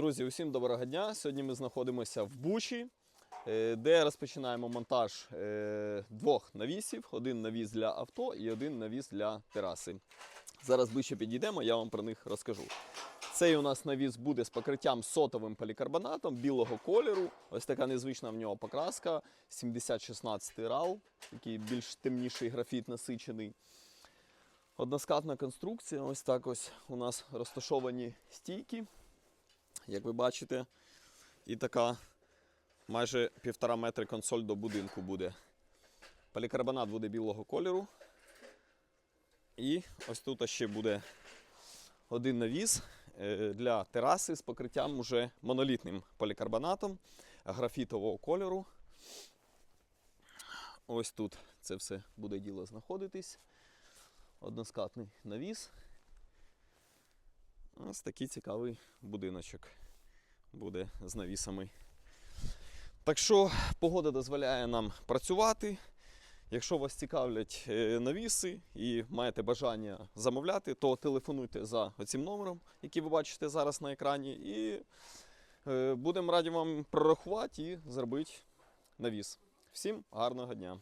Друзі, усім доброго дня. Сьогодні ми знаходимося в Бучі, е, де розпочинаємо монтаж е, двох навісів: один навіс для авто і один навіс для тераси. Зараз ближче підійдемо, я вам про них розкажу. Цей у нас навіс буде з покриттям сотовим полікарбонатом білого кольору. Ось така незвична в нього покраска. 7016 RAL, такий більш темніший графіт насичений. Односкатна конструкція. Ось так ось у нас розташовані стійки, як ви бачите. І така майже півтора метри консоль до будинку буде. Полікарбонат буде білого кольору. І ось тут ще буде один навіс е, для тераси з покриттям уже монолітним полікарбонатом графітового кольору. Ось тут це все буде діло знаходитись. Односкатний навіс. Ось такий цікавий будиночок буде з навісами. Так що погода дозволяє нам працювати. Якщо вас цікавлять е, навіси і маєте бажання замовляти, то телефонуйте за цим номером, який ви бачите зараз на екрані, і е, будемо раді вам прорахувати і зробити навіс. Всім гарного дня!